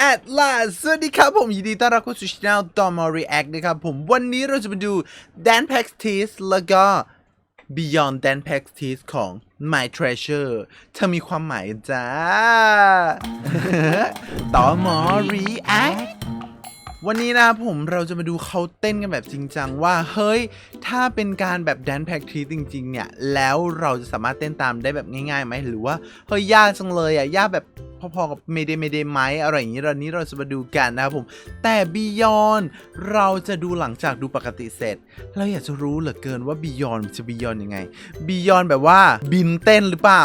แอดลาสวัสดีครับผมยินดีต้อนรับเข้าสู่ช่องตอมอรีแอคนะครับผมวันนี้เราจะมาดู Dan p a x t e s แล้วก็ Beyond Dan p a x t e s ของ My Treasure เธอมีความหมายจ้าตอมอรีแอควันนี้นะครับผมเราจะมาดูเขาเต้นกันแบบจริงจังว่า เฮ้ย ถ้าเป็นการแบบแดนแพ็กทีจริง ๆ เนี่ย แล้วเราจะสามารถเต้นตามได้แบบง่ายๆไหมหรือว่า เฮ้ย ยากจังเลยอะ ยากแบบพอๆกับเมเดเมเดไหมอะไรอย่างนี้เรานี้เราจะมาดูกันนะครับผม แต่บียอนเราจะดูหลังจากดูปกติเสร็จ เราอยากจะรู้เหลือเกินว่าบียอนจะบียอนยังไงบียอนแบบว่าบินเต้นหรือเปล่า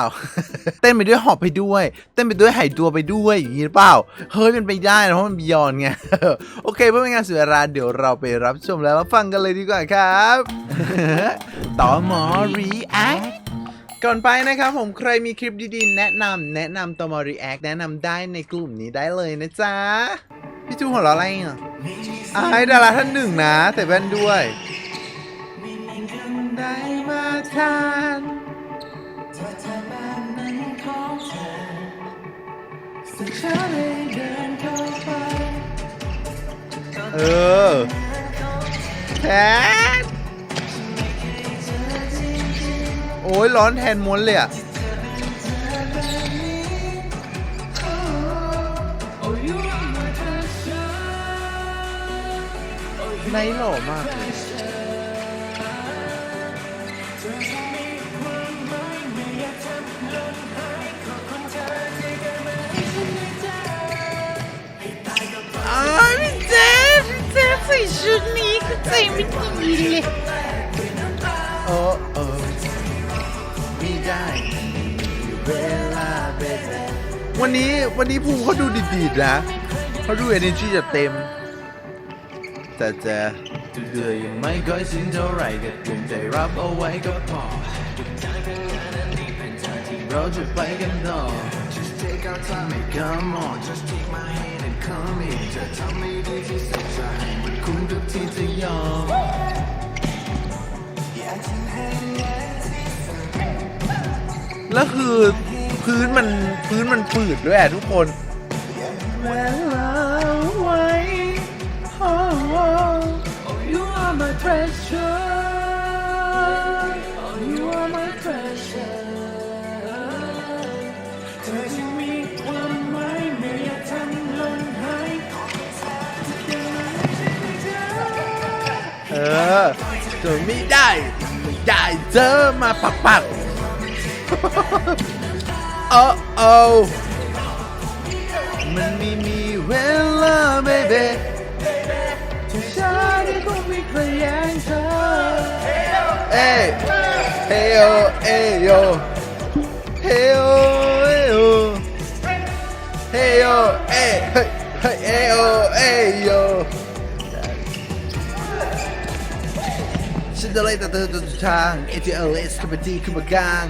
เต้นไปด้วยหอบไปด้วย เต้นไปด้วยหายตัวไปด้วยอย่างนี้หรือเปล่า เฮ้ยเป็นไปได้นะเพราะมันบียอนไงโอเคเพื่อไม่ให้งานเสียเวลาเดี๋ยวเราไปรับชมแล้วฟังกันเลยดีกว่าครับต่อหมอ React ก่อนไปนะครับผมใครมีคลิปดีๆ แนะนำแนะนำต่อมอ React แนะนำได้ในกลุ่มนี้ได้เลยนะจ๊ะ พี่จูหัวเราะอะไรอะอายดาราท่านหนึ่งนะแต่แว่นด้วย ได้มาทานเออแท อ้ยร้อนแทนม้วนเลยอะในหล่อมากเลยอ้าวพี่เจฟพี่เจฟใส่ชุดนี้ก็ใจไม่ดีเลย ไม่ได้เวลาเบเวันนี้วันนี้ภูมิเขาดูดีๆนะเขาดู energy จะเต็ม แต่จะเดือยยังไม่ค่อยสิ้นเท่าไหรก็เตรียมใจรับเอาไว้ก็พอเราจะไปกันต่อไม่ come on จะทำให้ดีที่สุดจะให้มันคุ้มทุกที่จะยอม แล้วคือพื้นมันพื้นมันฝืดด้วยอะทุกคนเวลาไว้ oh, you are my treasure oh, you are my treasure เธอจะไม่อยากทำหล่นไม่ได้ ไม่ได้เจอมาปักปัก โอ้โอ้มันไม่มีเวลา baby ที่ฉันได้คงไม่เคยแย่งเธอเอ้ยเฮ้ยโอเอ้โยเฮ้ยโอเอ้ยโอเฮ้ยโอเอ้ยเฮ้ยเฮ้ยเอ้ยโอเอ้โยฉันจะไล่แต่เธอจนสุดทาง ATLS ขึ้นมาที่ขึ้นมากลาง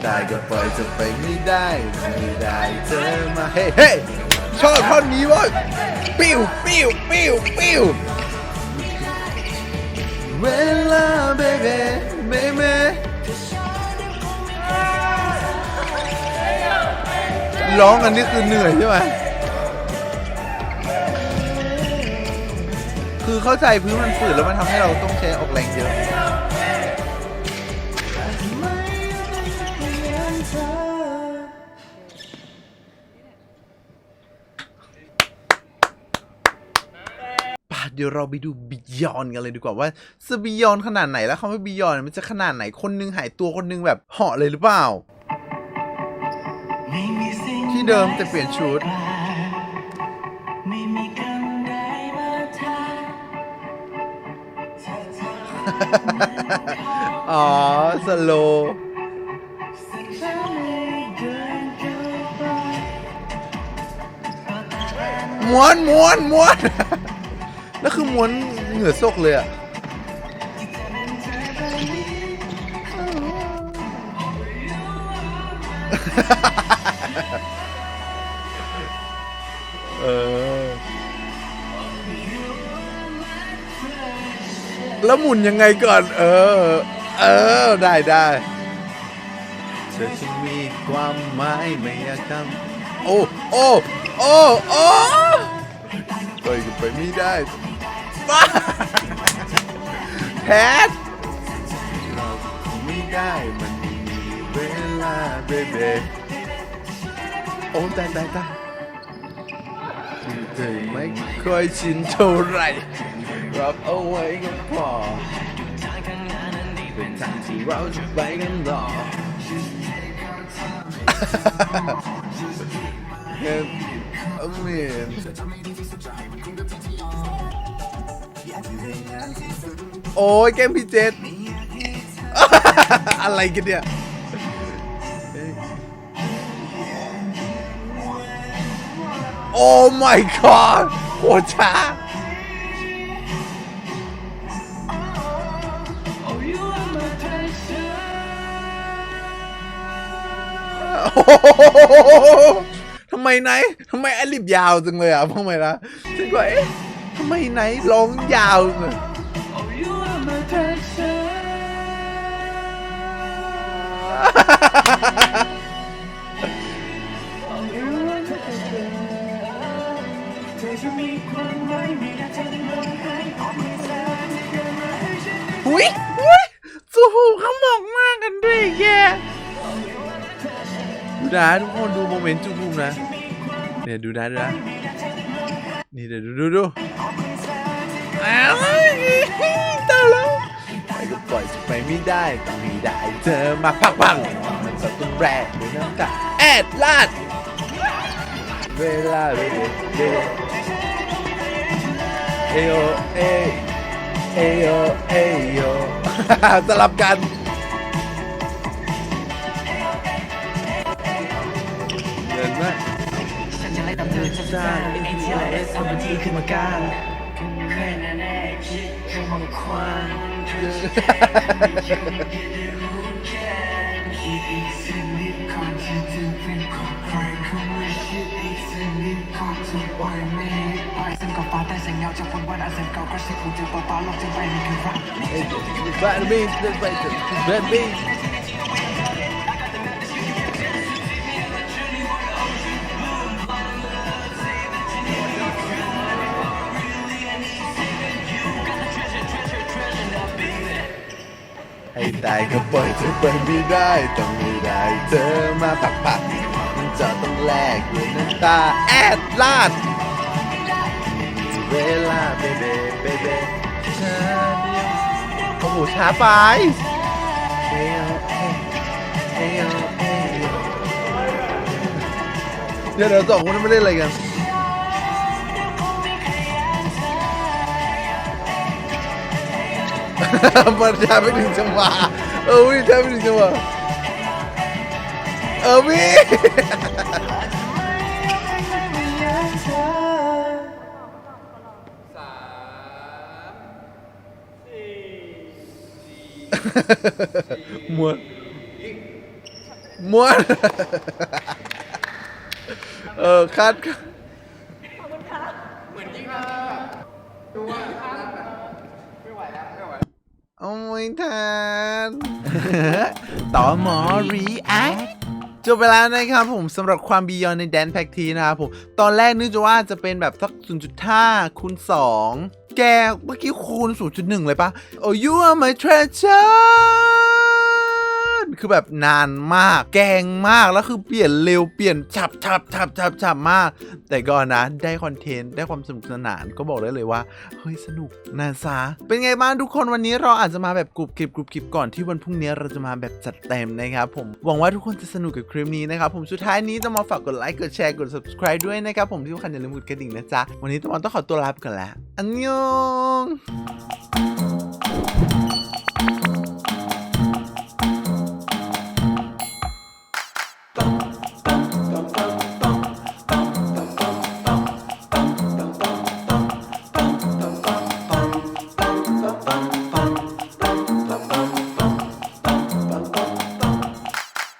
คได้ก็ปล่อยจะไปไม่ได้ไม่ได้เธอมาเฮ้เฮ้ชอบท่อนนี้เว้ยปิ้วปิ้วปิ้วปิ้วเวลาเบเบ้เบเบ้ร้องกันนี่คือเหนื่อยใช่ไหมคือเข้าใจพื้นมันฝืดแล้วมันทำให้เราต้องใช้ออกแรงเยอะ ดี๋ยวเราไปดูบิยอนกันเลยดีกว่าว่าจะบิยอนขนาดไหนแล้วคำว่าบิยอนมันจะขนาดไหนคนนึงหายตัวคนนึงแบบเหาะเลยหรือเปล่า ที่เดิมแต่เปลี่ยนชุดไม่มีคำใดมาทายอ๋อ สโลสิ่งฉันไม่เดินเข้าไปก็แต่ม้วนม้วนม้วน แล้วแล้วคือม้วนเหงื่อซกเลยอะเออ แล้วหมุนยังไงก่อน เออ เออ ได้ได้เธอจะมีความหมายไม่อยากทำโอ้ โอ้ โอ้ โอ้ไปก็ไปไม่ได้ บ้าแพทเราคงไม่ได้มันไม่มีเวลาเบเบโอ้ตายตายตายเธอไม่ค่อยชินเท่าไหรรับเอาไว้ก็พอเป็นทางที่เราจะไปกันต่อเงินอเมน โอ้ยแกล้งพี่เจษอะไรกันเนี่ยโอ้ my god โคตรช้าโอ้โหทำไมไหนทำไมแอลิบยาวจังเลยอะทำไมล่ะฉันก็เอ๊ะ ไม่ไหนร้องยาวเลยอจะมีความหมายมีแต่เธอได้มองให้ความมีแสนเกินมาหุยหุยสูหูขมอกมากกันด้วยแกดูนะทุกคนดูโมเมนต์จูบูมนะ เนี่ยดูนะดูนะ นี่เดี๋ยวดูดูดูอ้าวตายแล้วไปก็ปล่อยจะไปไม่ได้ต้องมีได้เธอมาพักพังมันจะต้องแรงด้วยน้ำตาแอดลาดเวลาเวลาเวลาเอโอเอเอโยเอโยสลับกัน ล่ตามเธอจะสร้างเป็น ATLS เอาบันทีขึ้นมากลางแค่นั้นแน่คิดแค่มองควันเธอจะแค่ไม่ยืนยืนรู้แค่คิดอีกสักนิดก่อนที่จะเป็นของใครเขาไม่คิดอีกสักนิดก่อนจะปล่อยไม่ไปซึ่งกับฟ้าแต่แสงเงาจากฝนวั ไปไม่คือรักเอ้ยบ้านบีบ้านบีบ้านบีให้ตายก็ปล่อยเธอไปไม่ได้ต้องไม่ได้เธอมาผักผักมันจะต้องแลกด้วยน้ำตาแอดลาดเวลาเบเบเบเบเธอโอ้โหช้าไปเอ้ยเอ้ยเอ้ยเอ้ยเดี๋ยวเดี๋ยวสองคนนั้นไม่เล่นอะไรกันมันช้าไม่ถึงจังหวะเออวิ่งช้าไม่ถึงจังหวะ เออวิ่งม้วนม้วนเออคัด ไม่ทัน ต่อหมอรีแอคจบไปแล้วนะครับผมสำหรับความบียอนในแดนแพ็กทีนะครับผม ตอนแรกนึกจะว่าจะเป็นแบบสัก 0.5คูณ2 แกเมื่อกี้คูณ 0.1 เลยปะ Oh you are my treasure คือแบบนานมาก แกงมาก แล้วคือเปลี่ยนเร็ว เปลี่ยนฉับฉับฉับฉับฉับมาก แต่ก็นะ ได้คอนเทนต์ ได้ความสนุกสนาน ก็บอกได้เลยว่า เฮ้ย สนุกนาซาเป็นไงบ้างทุกคนวันนี้เราอาจจะมาแบบกรุบกริบกรุบกริบก่อนที่วันพรุ่งนี้เราจะมาแบบจัดเต็มนะครับผม หวังว่าทุกคนจะสนุกกับคลิปนี้นะครับผม สุดท้ายนี้ต้องมาฝากกดไลค์ กดแชร์ กด subscribe ด้วยนะครับผมที่สำคัญอย่าลืมกดกระดิ่งนะจ๊ะ วันนี้ต้องมาต้องขอตัวลาไปก่อนแล้ว อันยอง